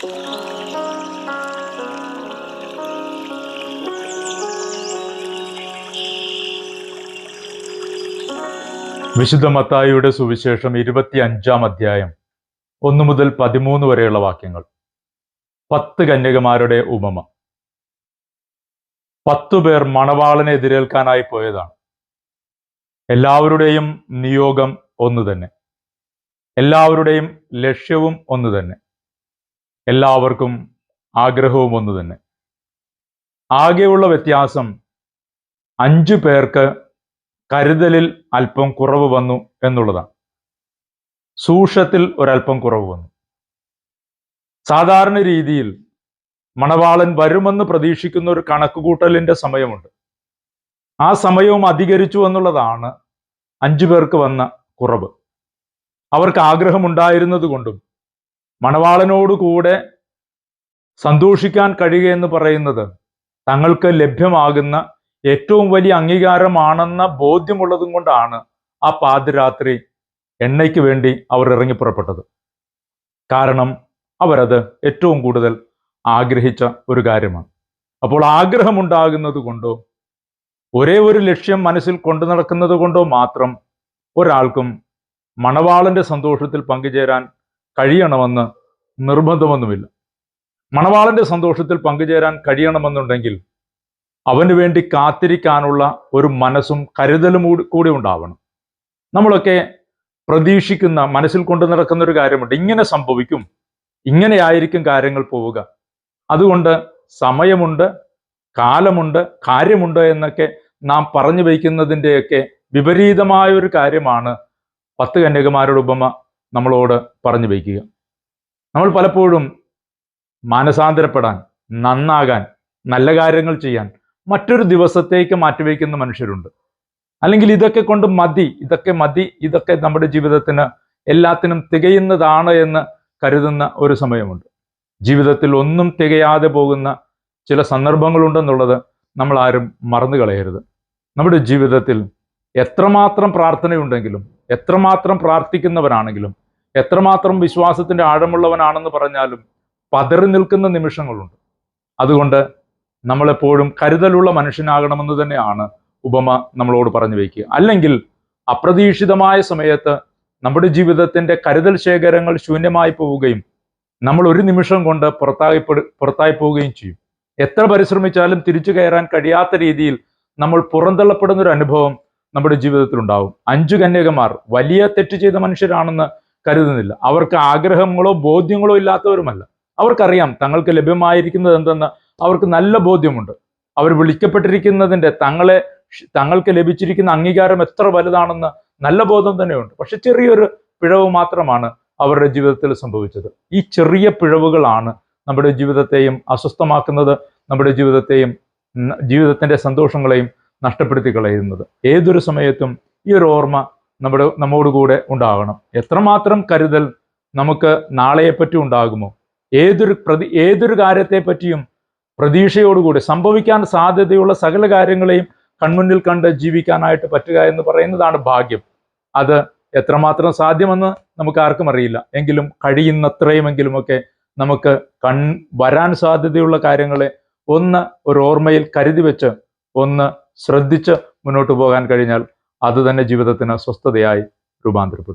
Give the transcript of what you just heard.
വിശുദ്ധ മത്തായിയുടെ സുവിശേഷം ഇരുപത്തി അഞ്ചാം അധ്യായം ഒന്നു മുതൽ പതിമൂന്ന് വരെയുള്ള വാക്യങ്ങൾ. പത്ത് കന്യകമാരുടെ ഉപമ. പത്തു പേർ മണവാളനെ എതിരേൽക്കാനായി പോയതാണ്. എല്ലാവരുടെയും നിയോഗം ഒന്നു തന്നെ. എല്ലാവരുടെയും ലക്ഷ്യവും ഒന്നു തന്നെ. എല്ലാവർക്കും ആഗ്രഹവും ഒന്നു തന്നെ. ആകെയുള്ള വ്യത്യാസം അഞ്ചു പേർക്ക് കരുതലിൽ അല്പം കുറവ് വന്നു എന്നുള്ളതാണ്. സൂക്ഷത്തിൽ ഒരല്പം കുറവ് വന്നു. സാധാരണ രീതിയിൽ മണവാളൻ വരുമെന്ന് പ്രതീക്ഷിക്കുന്ന ഒരു കണക്കുകൂട്ടലിന്റെ സമയമുണ്ട്. ആ സമയവും അധികരിച്ചു എന്നുള്ളതാണ് അഞ്ചു പേർക്ക് വന്ന കുറവ്. അവർക്ക് ആഗ്രഹമുണ്ടായിരുന്നത് കൊണ്ടും മണവാളനോട് കൂടെ സന്തോഷിക്കാൻ കഴിയുകയെന്ന് പറയുന്നത് തങ്ങൾക്ക് ലഭ്യമാകുന്ന ഏറ്റവും വലിയ അംഗീകാരമാണെന്ന ബോധ്യമുള്ളതും കൊണ്ടാണ് ആ പാതിരാത്രി എണ്ണയ്ക്ക് വേണ്ടി അവർ ഇറങ്ങി പുറപ്പെട്ടത്. കാരണം അവരത് ഏറ്റവും കൂടുതൽ ആഗ്രഹിച്ച ഒരു കാര്യമാണ്. അപ്പോൾ ആഗ്രഹമുണ്ടാകുന്നത് കൊണ്ടോ ഒരേ ഒരു ലക്ഷ്യം മനസ്സിൽ കൊണ്ടു നടക്കുന്നത് കൊണ്ടോ മാത്രം ഒരാൾക്കും മണവാളന്റെ സന്തോഷത്തിൽ പങ്കുചേരാൻ കഴിയണമെന്ന് നിർബന്ധമൊന്നുമില്ല. മണവാളന്റെ സന്തോഷത്തിൽ പങ്കുചേരാൻ കഴിയണമെന്നുണ്ടെങ്കിൽ അവന് വേണ്ടി കാത്തിരിക്കാനുള്ള ഒരു മനസ്സും കരുതലും കൂടി- ഉണ്ടാവണം. നമ്മളൊക്കെ പ്രതീക്ഷിക്കുന്ന മനസ്സിൽ കൊണ്ടു നടക്കുന്ന ഒരു കാര്യമുണ്ട്. ഇങ്ങനെ സംഭവിക്കും ഇങ്ങനെയായിരിക്കും കാര്യങ്ങൾ പോവുക. അതുകൊണ്ട് സമയമുണ്ട് കാലമുണ്ട് കാര്യമുണ്ട് എന്നൊക്കെ നാം പറഞ്ഞു വയ്ക്കുന്നതിന്റെയൊക്കെ വിപരീതമായ ഒരു കാര്യമാണ് പത്ത് കന്യകമാരുടെ ഉപമ. നമ്മളോട് പറഞ്ഞു വയ്ക്കുക. നമ്മൾ പലപ്പോഴും മാനസാന്തരപ്പെടാൻ നന്നാകാൻ നല്ല കാര്യങ്ങൾ ചെയ്യാൻ മറ്റൊരു ദിവസത്തേക്ക് മാറ്റിവെക്കുന്ന മനുഷ്യരുണ്ട്. അല്ലെങ്കിൽ ഇതൊക്കെ കൊണ്ട് മതി ഇതൊക്കെ മതി ഇതൊക്കെ നമ്മുടെ ജീവിതത്തിന് എല്ലാത്തിനും തികയുന്നതാണ് എന്ന് കരുതുന്ന ഒരു സമയമുണ്ട്. ജീവിതത്തിൽ ഒന്നും തികയാതെ പോകുന്ന ചില സന്ദർഭങ്ങളുണ്ടെന്നുള്ളത് നമ്മൾ ആരും മറന്നു കളയരുത് നമ്മുടെ ജീവിതത്തിൽ എത്രമാത്രം പ്രാർത്ഥനയുണ്ടെങ്കിലും എത്രമാത്രം പ്രാർത്ഥിക്കുന്നവരാണെങ്കിലും എത്രമാത്രം വിശ്വാസത്തിന്റെ ആഴമുള്ളവനാണെന്ന് പറഞ്ഞാലും പതറി നിൽക്കുന്ന നിമിഷങ്ങളുണ്ട്. അതുകൊണ്ട് നമ്മളെപ്പോഴും കരുതലുള്ള മനുഷ്യനാകണമെന്ന് തന്നെയാണ് ഉപമ നമ്മളോട് പറഞ്ഞു വയ്ക്കുക. അല്ലെങ്കിൽ അപ്രതീക്ഷിതമായ സമയത്ത് നമ്മുടെ ജീവിതത്തിന്റെ കരുതൽ ശേഖരങ്ങൾ ശൂന്യമായി പോവുകയും നമ്മൾ ഒരു നിമിഷം കൊണ്ട് പുറത്തായി പുറത്തായി പോവുകയും ചെയ്യും. എത്ര പരിശ്രമിച്ചാലും തിരിച്ചു കയറാൻ കഴിയാത്ത രീതിയിൽ നമ്മൾ പുറന്തള്ളപ്പെടുന്ന ഒരു അനുഭവം നമ്മുടെ ജീവിതത്തിൽ ഉണ്ടാവും അഞ്ചു കന്യകമാർ വലിയ തെറ്റ് ചെയ്ത മനുഷ്യരാണെന്ന് കരുതുന്നില്ല. അവർക്ക് ആഗ്രഹങ്ങളോ ബോധ്യങ്ങളോ ഇല്ലാത്തവരുമല്ല. അവർക്കറിയാം തങ്ങൾക്ക് ലഭ്യമായിരിക്കുന്നത് എന്തെന്ന്. അവർക്ക് നല്ല ബോധ്യമുണ്ട്. അവർ വിളിക്കപ്പെട്ടിരിക്കുന്നതിന്റെ തങ്ങളെ തങ്ങൾക്ക് ലഭിച്ചിരിക്കുന്ന അംഗീകാരം എത്ര വലുതാണെന്ന് നല്ല ബോധം തന്നെയുണ്ട്. പക്ഷെ ചെറിയൊരു പിഴവ് മാത്രമാണ് അവരുടെ ജീവിതത്തിൽ സംഭവിച്ചത്. ഈ ചെറിയ പിഴവുകളാണ് നമ്മുടെ ജീവിതത്തെയും അസ്വസ്ഥമാക്കുന്നത്. നമ്മുടെ ജീവിതത്തെയും ജീവിതത്തിന്റെ സന്തോഷങ്ങളെയും നഷ്ടപ്പെടുത്തി കളയുന്നത് ഏതൊരു സമയത്തും ഈ ഒരു ഓർമ്മ നമ്മുടെ നമ്മോടുകൂടെ ഉണ്ടാകണം. എത്രമാത്രം കരുതൽ നമുക്ക് നാളെയെപ്പറ്റി ഉണ്ടാകുമോ? ഏതൊരു പ്രതി ഏതൊരു കാര്യത്തെ പറ്റിയും പ്രതീക്ഷയോടുകൂടി സംഭവിക്കാൻ സാധ്യതയുള്ള സകല കാര്യങ്ങളെയും കൺമുന്നിൽ കണ്ട് ജീവിക്കാനായിട്ട് പറ്റുക എന്ന് പറയുന്നതാണ് ഭാഗ്യം. അത് എത്രമാത്രം സാധ്യമെന്ന് നമുക്ക് ആർക്കും അറിയില്ല. എങ്കിലും കഴിയുന്നത്രയുമെങ്കിലുമൊക്കെ നമുക്ക് കൺ വരാൻ സാധ്യതയുള്ള കാര്യങ്ങളെ ഒന്ന് ഒരു ഓർമ്മയിൽ കരുതി വെച്ച് ഒന്ന് ശ്രദ്ധിച്ച് മുന്നോട്ട് പോകാൻ കഴിഞ്ഞാൽ അത് തന്നെ ജീവിതത്തിന് സ്വസ്ഥതയായി രൂപാന്തരപ്പെടും.